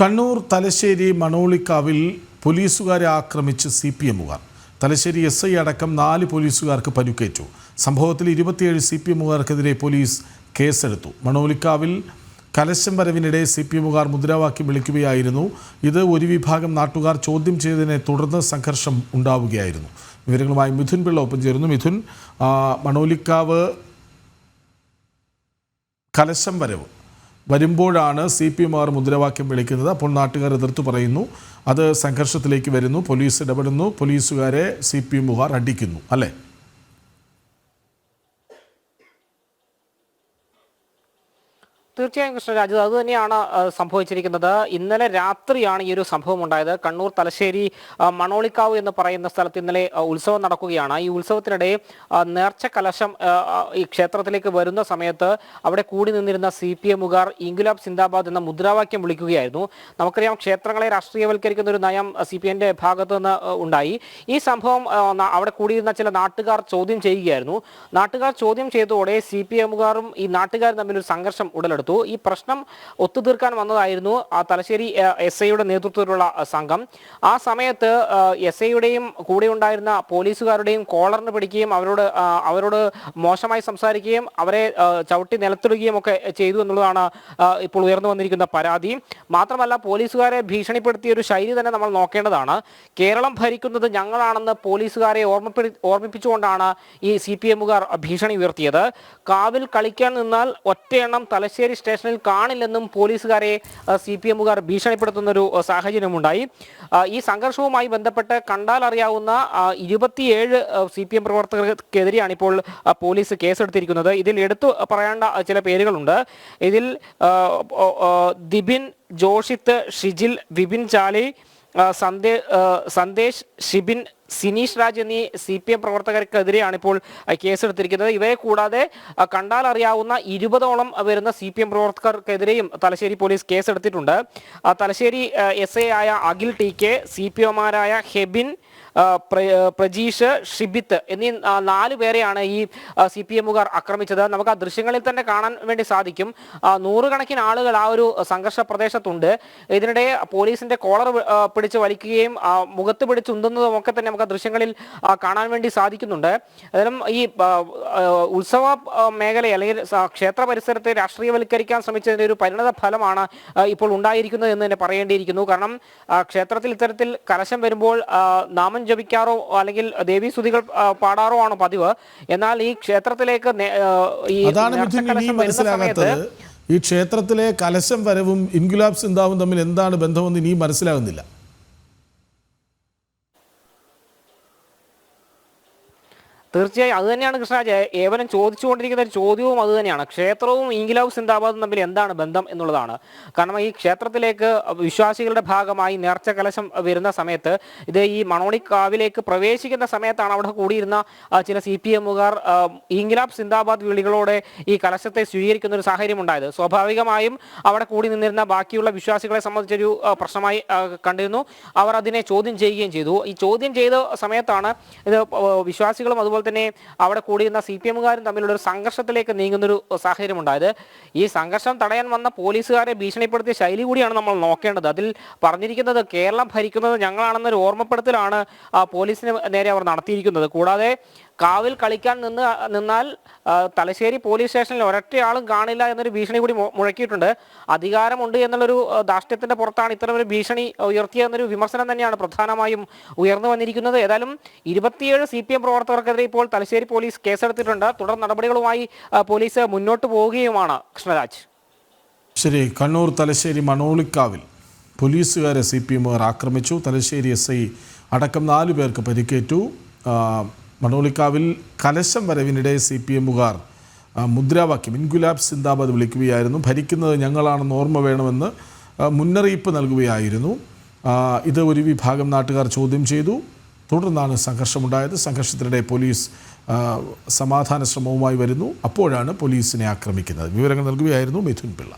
കണ്ണൂർ തലശ്ശേരി മണോളിക്കാവിൽ പോലീസുകാരെ ആക്രമിച്ച് സി പി എമ്മുകാർ. തലശ്ശേരി എസ് ഐ അടക്കം നാല് പോലീസുകാർക്ക് പരുക്കേറ്റു. സംഭവത്തിൽ ഇരുപത്തിയേഴ് സി പി എമ്മുകാർക്കെതിരെ പോലീസ് കേസെടുത്തു. മണോളിക്കാവിൽ കലശം വരവിനിടെ സി പി എമ്മുകാർ മുദ്രാവാക്യം വിളിക്കുകയായിരുന്നു. ഇത് ഒരു വിഭാഗം നാട്ടുകാർ ചോദ്യം ചെയ്തതിനെ തുടർന്ന് സംഘർഷം ഉണ്ടാവുകയായിരുന്നു. വിവരങ്ങളുമായി മിഥുൻ പിള്ള ഒപ്പം ചേരുന്നു. മിഥുൻ മണോലിക്കാവ് കലശം വരവ് വരുമ്പോഴാണ് സി പി എമ്മാർ മുദ്രാവാക്യം വിളിക്കുന്നത്. അപ്പോൾ നാട്ടുകാർ എതിർത്ത് പറയുന്നു. അത് സംഘർഷത്തിലേക്ക് വരുന്നു. പോലീസ് ഇടപെടുന്നു. പോലീസുകാരെ സി പി എമ്മുകാർ അടിക്കുന്നു. അല്ലേ? തീർച്ചയായും കൃഷ്ണരാജു അത് തന്നെയാണ് സംഭവിച്ചിരിക്കുന്നത്. ഇന്നലെ രാത്രിയാണ് ഈ ഒരു സംഭവം ഉണ്ടായത്. കണ്ണൂർ തലശ്ശേരി മണോളിക്കാവ് എന്ന് പറയുന്ന സ്ഥലത്ത് ഇന്നലെ ഉത്സവം നടക്കുകയാണ്. ഈ ഉത്സവത്തിനിടെ നേർച്ച കലശം ഈ ക്ഷേത്രത്തിലേക്ക് വരുന്ന സമയത്ത് അവിടെ കൂടി നിന്നിരുന്ന സി പി എമ്മുകാർ ഇൻഗുലാബ് സിന്ദാബാദ് എന്ന മുദ്രാവാക്യം വിളിക്കുകയായിരുന്നു. നമുക്കറിയാം ക്ഷേത്രങ്ങളെ രാഷ്ട്രീയവൽക്കരിക്കുന്ന ഒരു നയം സി പി എന്റെ ഭാഗത്ത് നിന്ന് ഉണ്ടായി. ഈ സംഭവം അവിടെ കൂടിയിരുന്ന ചില നാട്ടുകാർ ചോദ്യം ചെയ്യുകയായിരുന്നു. നാട്ടുകാർ ചോദ്യം ചെയ്തതോടെ സി പി എമ്മുകാരും ഈ നാട്ടുകാരും തമ്മിൽ ഒരു സംഘർഷം ഉടലെടുത്തു. ഈ പ്രശ്നം ഒത്തുതീർക്കാൻ വന്നതായിരുന്നു ആ തലശ്ശേരി എസ് ഐയുടെ നേതൃത്വത്തിലുള്ള സംഘം. ആ സമയത്ത് എസ് ഐയുടെയും കൂടെ ഉണ്ടായിരുന്ന പോലീസുകാരുടെയും കോളറിന് പിടിക്കുകയും അവരോട് അവരോട് മോശമായി സംസാരിക്കുകയും അവരെ ചവിട്ടി നിലത്തിടുകയും ഒക്കെ ചെയ്തു എന്നുള്ളതാണ് ഇപ്പോൾ ഉയർന്നു വന്നിരിക്കുന്ന പരാതി. മാത്രമല്ല പോലീസുകാരെ ഭീഷണിപ്പെടുത്തിയ ഒരു ശൈലി തന്നെ നമ്മൾ നോക്കേണ്ടതാണ്. കേരളം ഭരിക്കുന്നത് ഞങ്ങളാണെന്ന് പോലീസുകാരെ ഓർമ്മപ്പെടു ഓർമ്മിപ്പിച്ചുകൊണ്ടാണ് ഈ സി പി എമ്മുകാർ ഭീഷണി ഉയർത്തിയത്. കാവിൽ കളിക്കാൻ നിന്നാൽ ഒറ്റയെണ്ണം തലശ്ശേരി സ്റ്റേഷനിൽ കാണില്ലെന്നും പോലീസുകാരെ സി പി എമ്മുകാർ ഭീഷണിപ്പെടുത്തുന്ന ഒരു സാഹചര്യമുണ്ടായി. ഈ സംഘർഷവുമായി ബന്ധപ്പെട്ട് കണ്ടാൽ അറിയാവുന്ന ഇരുപത്തിയേഴ് സി പി എം പ്രവർത്തകർക്കെതിരെയാണ് ഇപ്പോൾ പോലീസ് കേസെടുത്തിരിക്കുന്നത്. ഇതിൽ എടുത്തു പറയേണ്ട ചില പേരുകളുണ്ട്. ഇതിൽ ദിബിൻ ജോഷിത്ത് ഷിജിൽ വിപിൻ ചാലി സന്ദേശ് ഷിബിൻ സിനീഷ് രാജ് എന്നീ സി പി എം പ്രവർത്തകർക്കെതിരെയാണ് ഇപ്പോൾ കേസെടുത്തിരിക്കുന്നത്. ഇവരെ കൂടാതെ കണ്ടാൽ അറിയാവുന്ന ഇരുപതോളം വരുന്ന സി പി എം പ്രവർത്തകർക്കെതിരെയും തലശ്ശേരി പോലീസ് കേസെടുത്തിട്ടുണ്ട്. തലശ്ശേരി എസ് എ ആയ Akhil T K C P ഒമാരായ Hebin Prajeesh Shibith എന്നീ നാല് പേരെയാണ് ഈ സി പി എമ്മുകാർ ആക്രമിച്ചത്. നമുക്ക് ആ ദൃശ്യങ്ങളിൽ തന്നെ കാണാൻ വേണ്ടി സാധിക്കും. നൂറുകണക്കിന് ആളുകൾ ആ ഒരു സംഘർഷ പ്രദേശത്തുണ്ട്. ഇതിനിടെ പോലീസിന്റെ കോളർ പിടിച്ച് വലിക്കുകയും മുഖത്ത് പിടിച്ച് ഒക്കെ തന്നെ നമുക്ക് ആ ദൃശ്യങ്ങളിൽ കാണാൻ വേണ്ടി സാധിക്കുന്നുണ്ട്. അതിലും ഈ ഉത്സവ മേഖല അല്ലെങ്കിൽ ക്ഷേത്ര പരിസരത്തെ രാഷ്ട്രീയവൽക്കരിക്കാൻ ശ്രമിച്ചതിന്റെ ഒരു പരിണത ഫലമാണ് ഇപ്പോൾ ഉണ്ടായിരിക്കുന്നത് എന്ന് തന്നെ പറയേണ്ടിയിരിക്കുന്നു. കാരണം ക്ഷേത്രത്തിൽ ഇത്തരത്തിൽ കലശം വരുമ്പോൾ നാമം ജപിക്കാറോ അല്ലെങ്കിൽ ദേവീസ്തുതികൾ സ്തുതികൾ പാടാറോ ആണ് പതിവ്. എന്നാൽ ഈ ക്ഷേത്രത്തിലേക്ക് ഈ സമയത്ത് ഈ ക്ഷേത്രത്തിലെ കലശം വരവും ഇൻഗുലാബ് സിന്ധാവും തമ്മിൽ എന്താണ് ബന്ധമെന്ന് ഇനിയും മനസ്സിലാകുന്നില്ല. തീർച്ചയായും അത് തന്നെയാണ് കൃഷ്ണരാജ്. ഏവനും ചോദിച്ചുകൊണ്ടിരിക്കുന്ന ഒരു ചോദ്യവും അത് തന്നെയാണ്. ക്ഷേത്രവും ഇംഗിലാവ് സിന്ദാബാദും തമ്മിൽ എന്താണ് ബന്ധം എന്നുള്ളതാണ്. കാരണം ഈ ക്ഷേത്രത്തിലേക്ക് വിശ്വാസികളുടെ ഭാഗമായി നേർച്ച കലശം വരുന്ന സമയത്ത് ഇത് ഈ മണോണിക്കാവിലേക്ക് പ്രവേശിക്കുന്ന സമയത്താണ് അവിടെ കൂടിയിരുന്ന ചില സി പി എമ്മുകാർ ഇംഗിലാബ് സിന്ദാബാദ് വിളികളോടെ ഈ കലശത്തെ സ്വീകരിക്കുന്ന ഒരു സാഹചര്യം ഉണ്ടായത്. സ്വാഭാവികമായും അവിടെ കൂടി നിന്നിരുന്ന ബാക്കിയുള്ള വിശ്വാസികളെ സംബന്ധിച്ചൊരു പ്രശ്നമായി കണ്ടിരുന്നു. അവർ അതിനെ ചോദ്യം ചെയ്യുകയും ചെയ്തു. ഈ ചോദ്യം ചെയ്ത സമയത്താണ് ഇത് വിശ്വാസികളും അതുപോലെ തന്നെ അവിടെ കൂടിയിരുന്ന സി പി എമ്മുകാരും തമ്മിലുള്ള ഒരു സംഘർഷത്തിലേക്ക് നീങ്ങുന്നൊരു സാഹചര്യം ഉണ്ടായത് ഈ സംഘർഷം തടയാൻ വന്ന പോലീസുകാരെ ഭീഷണിപ്പെടുത്തിയ ശൈലി കൂടിയാണ് നമ്മൾ നോക്കേണ്ടത്. അതിൽ പറഞ്ഞിരിക്കുന്നത് കേരളം ഭരിക്കുന്നത് ഞങ്ങളാണെന്നൊരു ഓർമ്മപ്പെടുത്തലാണ് പോലീസിന് നേരെ അവർ നടത്തിയിരിക്കുന്നത്. കൂടാതെ കാവിൽ കളിക്കാൻ നിന്ന് നിന്നാൽ തലശ്ശേരി പോലീസ് സ്റ്റേഷനിൽ ഒരൊറ്റയാളും കാണില്ല എന്നൊരു ഭീഷണി കൂടി മുഴക്കിയിട്ടുണ്ട്. അധികാരമുണ്ട് എന്നുള്ളൊരു ദാഷ്ട്യത്തിന്റെ പുറത്താണ് ഇത്തരം ഒരു ഭീഷണി ഉയർത്തിയെന്നൊരു വിമർശനം തന്നെയാണ് പ്രധാനമായും ഉയർന്നു വന്നിരിക്കുന്നത്. ഏതായാലും ഇരുപത്തിയേഴ് സി പി എം പ്രവർത്തകർക്കെതിരെ ഇപ്പോൾ തലശ്ശേരി പോലീസ് കേസെടുത്തിട്ടുണ്ട്. തുടർ നടപടികളുമായി പോലീസ് മുന്നോട്ട് പോവുകയുമാണ്. കൃഷ്ണരാജ്. ശരി കണ്ണൂർ തലശ്ശേരി മണോളിക്കാവിൽ പോലീസുകാരെ സി പി എമ്മുകാർ ആക്രമിച്ചു. തലശ്ശേരി എസ് ഐ അടക്കം നാലു പേർക്ക് പരിക്കേറ്റു. മണോളിക്കാവിൽ കലശം വരവിനിടെ സി പി എമ്മുകാർ മുദ്രാവാക്യം ഇൻഗുലാബ് സിന്ദാബാദ് വിളിക്കുകയായിരുന്നു. ഭരിക്കുന്നത് ഞങ്ങളാണെന്ന് ഓർമ്മ വേണമെന്ന് മുന്നറിയിപ്പ് നൽകുകയായിരുന്നു. ഇത് ഒരു വിഭാഗം നാട്ടുകാർ ചോദ്യം ചെയ്തു. തുടർന്നാണ് സംഘർഷമുണ്ടായത്. സംഘർഷത്തിനിടെ പോലീസ് സമാധാന ശ്രമവുമായി വരുന്നു. അപ്പോഴാണ് പോലീസിനെ ആക്രമിക്കുന്നത്. വിവരങ്ങൾ നൽകുകയായിരുന്നു മിഥുൻ പിള്ള.